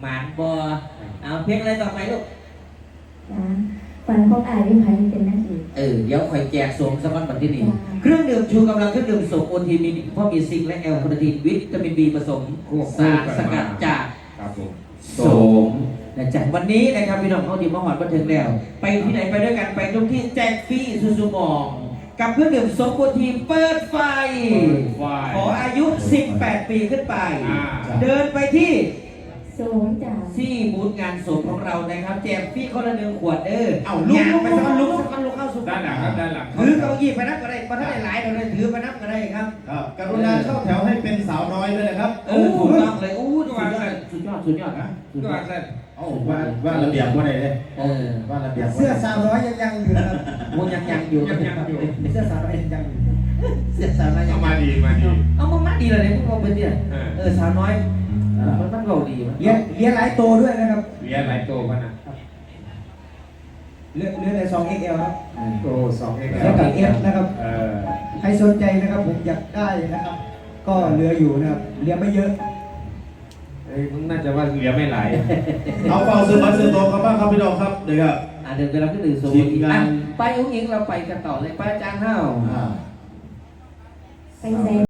หมานบอเอาเพลงอะไรต่อไปลูกจ้าฝันของอายที่พายเป็นนักเอกเออเดี๋ยวคอยแจกสวมสมอนบัตที่นี่จ้าเครื่องดื่มชูกำลังเครื่องดื่มสมโอทีมีเพราะมีซิงค์และแอลคาเนทีนวิตามินบีผสมสารสกัดจากครับผมโสมนะจ๊ะวันนี้นะครับพี่น้องเขาดีมาหอดมาถึงแล้ว ไปที่ไหนไปด้วยกันไปตรงที่แจ็คฟี่ซูซูมองกับเครื่องดื่มสมโอทีเปิดไฟฝ่ายขออายุ 18 ปีขึ้นไปอ่าเดินไปที่ โสมจ้าที่บูธงานศพของเรานะครับแจกฟรี่คนละหนึ่งขวดเด้อเอ้าลุกยางลุกไปลุสักกลุลุกกสักลุกเข้าสู่ด้านหลังครับด้านหลังถือเก้าอี้ไปนับก็ได้เพราะถ้าได้หลายเราเลยถือไปนับก็ได้ครับครับกรุณาเข้าแถวให้เป็นสาวน้อยด้วยนะครับเออถูกต้องเลยอู้สุดยอดสุดยอดสุดยอดนะสุดก็ยอดเส้นเอ้าว่าว่าระเบียบว่าไหนเลยเออว่าระเบียบเสื้อสาวน้อยยังยังอยู่นะครับโมยังยังอยู่ยังยังอยู่เสื้อสาวน้อยยังยังอยู่เสียสาวน้อยยัเอางมาดีมาดีเอามึงมาดีเลยเนี่ยมึงเอาไปเนี่ยเออเออสาวน้อย มันมันเราดีมันเลี้ยงเลี้ยงหลายโตวด้วยนะครับเรียนหลายโตพันนะเลือกเลือกในซอง XL ครับโตสองเองแล้วกับ F นะครับเออใครสนใจนะครับผมอยากได้นะครับ ก็เหลืออยู่นะครับเหลือไม่เยอะเอ้ยมึงน่าจะว่าเรียนไม่หลายเอาเฝ้าซื้อบัตรซื้อโต๊ะกันบ้างครับพี่น้องครับเดี๋ยวครับอะเดินไปแล้วก็ดื่มโซทีนมอีกงานอะไปอุ้งอิงเราไปกันต่อเลยไปอาจารย์เฮ้าอ่าไปใส่คื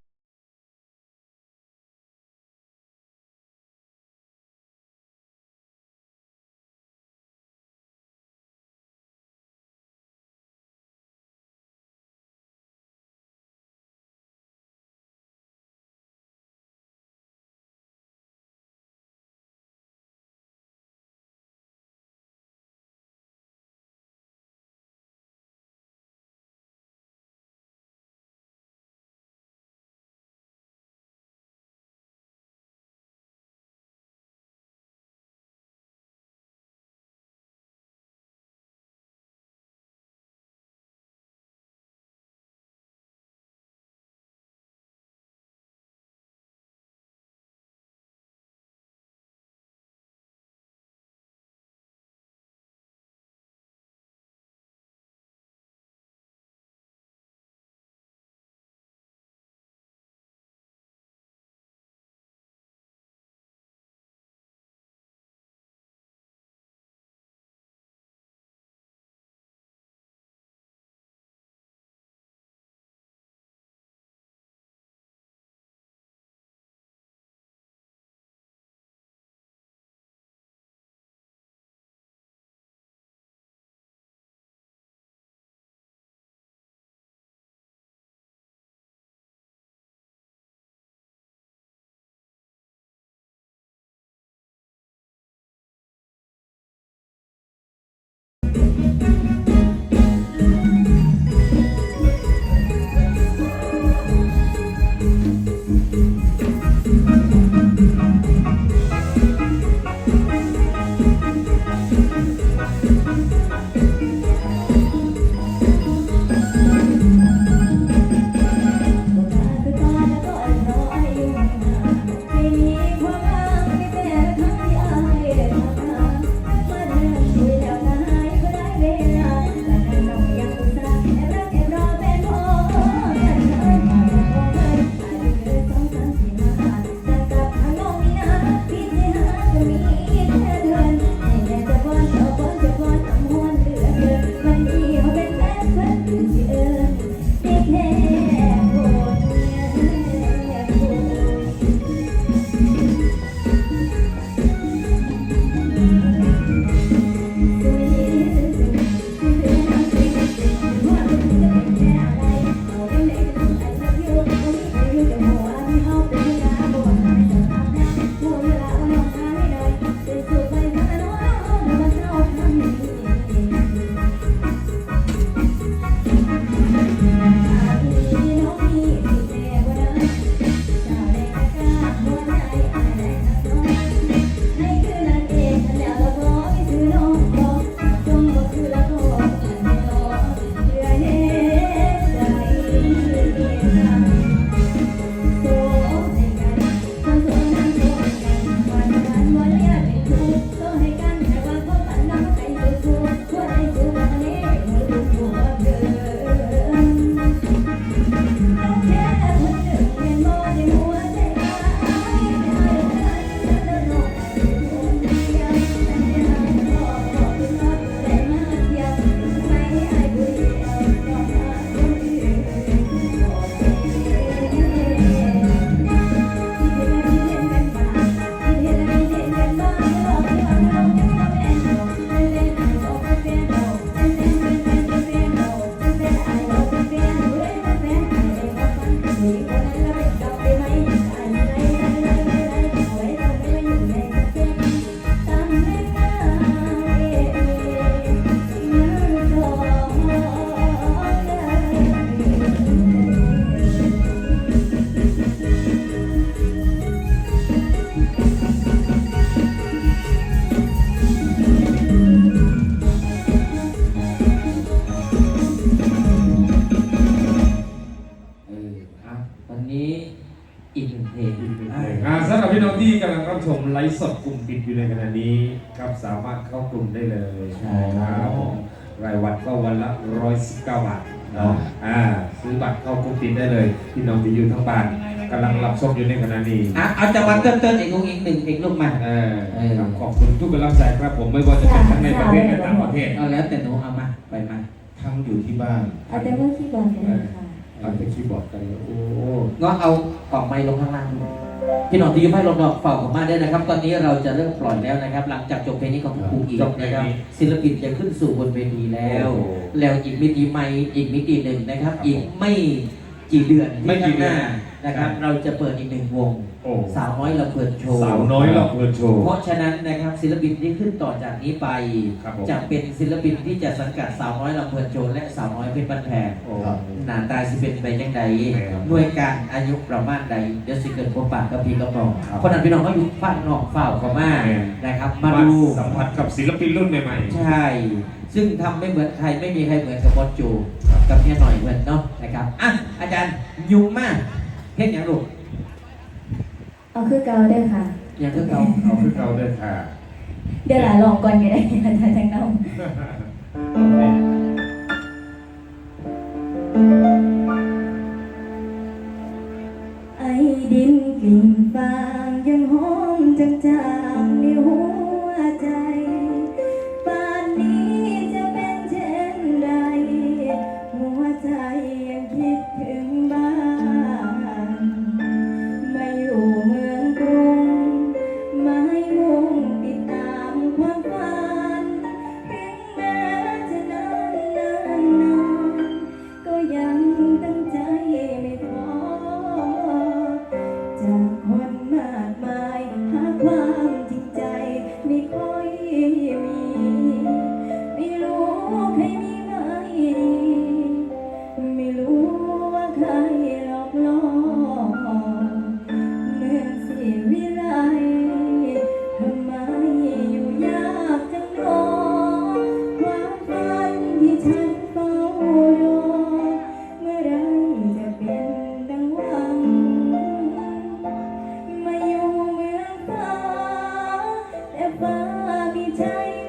ามารถเข้ากลุ่มได้เลยใช่ครับผมรายวันก็วันละร้อยสิบเก้าบาทเนาะอ่าซื้อบัตรเข้ากลุ่มปิดได้เลยพี่น้องที่อยู่ทั้งบ้านกำลังรับชมอยู่ในขณะนี้อะเอาจังหวะเติ้ลเติ้ลอีกลูกอีกหนึ่งอีกลูกมาเออครับขอบคุณทุกกำลังใจครับผมไม่ว่าจะเป็นทั้งในประเทศและต่างประเทศเอาแล้วแต่หนูเอามาไปมาทั้งอยู่ที่บ้านเอาแต่ว่าคีย์บอร์ดกันเลยค่ะเอาแต่คีย์บอร์ดกันเลยโอ้ก็เอากล่องไม้ลงข้างล่างดู พี่หน้องที่อยุ่ไพ่ลงดอกเฝ้าของมาได้นะครับ ตอนนี้เราจะเริ่มปล่อยแล้วนะครับ หลังจากจบเพลงนี้ของครูอีกนะครับศิลปินจะขึ้นสู่บนเวทีแล้ว แล้วอีกมิติใหม่อีกมิติหนึ่งนะครับ อีกไม่กี่เดือนที่ข้างหน้านะครับ เราจะเปิดอีกหนึ่งวง โอ้สาวน้อยเราเปิดโชว์ สาวน้อยเราเปิดโชว์ เพราะฉะนั้นนะครับศิลปินที่ขึ้นต่อจากนี้ไป ครับผม จะเป็นศิลปินที่จะสังกัดสาวน้อยลำเพลินโชว์และสาวน้อยเพชรบ้านแพงโอ้ หน้าตาสิเป็นไปยังไงครับหน่วยการอายุประมาณใดเดี๋ยวสิเกิดพบปากกับพี่กับน้องครับคนนั้นพี่น้องก็อยู่ฟ้านนอกเฝ้าเขามาแม่ นะครับมามาดู สัมผัสกับศิลปินรุ่นใหม่ใช่ ซึ่งทำไม่เหมือนใครไม่มีใครเหมือนกับบอสโจกับเมียหน่อยเหมือนเนาะนะครับ อะ อาจารย์ยุ่งมากเพลงอย่างลูก เอาคือเกาได้ค่ะ อย่างคือเก่าๆเอาขึ้นเราเดินทางเดี๋ยวหลาลองก่อนก็ได้อาจารย์จังน้องไอ้ดินกลิ่นฟา มี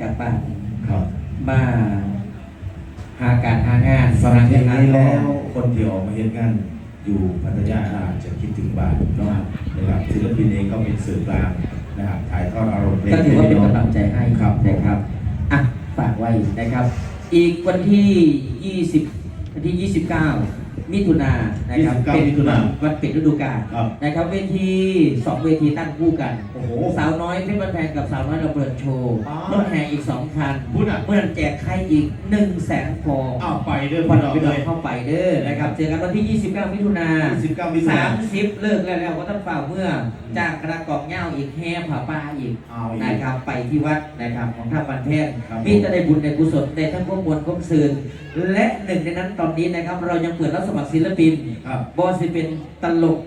จากบ้านครับ มาหาการหางานฟังเพลงหานี้แล้แล้ววคนที่ออกมาเห็นงานอยู่พัทยาอาจจะคิดถึงบ้านเนาะนะครับศิลปินเองก็เป็นสื่อกลางนะครับถ่ายทอดอารมณ์เพลงก็ถือว่าเป็นให้กำลังใจให้ครับนะครับอะฝากไว้นะครับ อีกวันที่ 20 วันที่ 29 มิถุนายนนะครับ29เป็นมิถุนายนวันปิดฤดูกาลครับนะครับเวทีสองเวทีตั้งคู่กันโอ้โหสาวน้อยเพชรบ้านแพงกับสาวน้อยระเบิดโชว์อ๋อรถแห่อีกสองคันพูดอะ เมื่อนั้นแจกใครอีก1นึ่งแสนฟองอ้าวไปเด้อวัพี่นน้องไปเลเดินยเข้าไปเด้อนะครับเจอกันวันที่ 29 มิถุนา29มิถุนายนสามสิบเลิกแล้วแล้วก็ต้องฝ่าเมื่อจ้างคณะกองเหย้าอีกแห่ผ่าป้าอีกเอาอีกนะครับไปที่วัดนะครับของท่าบันแพงครับมีแต่ได้บุญในกุศลในทั้งพวกมวลพวกสื่อและหนึ่งในนั้นตอนนี้นะครับ เรายังเปิดรับสมัครศิลปินครับบอสิเป็นตลก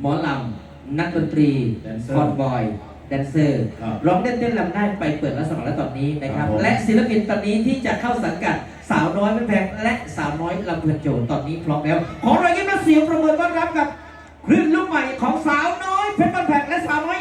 หมอลำนักดนตรีแดนเซอร์คอนบอย แดนเซอร์ครับร้องเต้นเต้นรำได้ไปเปิดรับสมัครแล้วตอนนี้นะครับ ครับผม และศิลปินตอนนี้ที่จะเข้าสังกัดสาวน้อยไม่แพงและสาวน้อยลำเพลินโจตอนนี้พร้อมแล้ว ขอรอยยิ้มและเสียงประเมินต้อนรับกับคลื่นลูกใหม่ของสาวน้อยเพชรบ้านแพง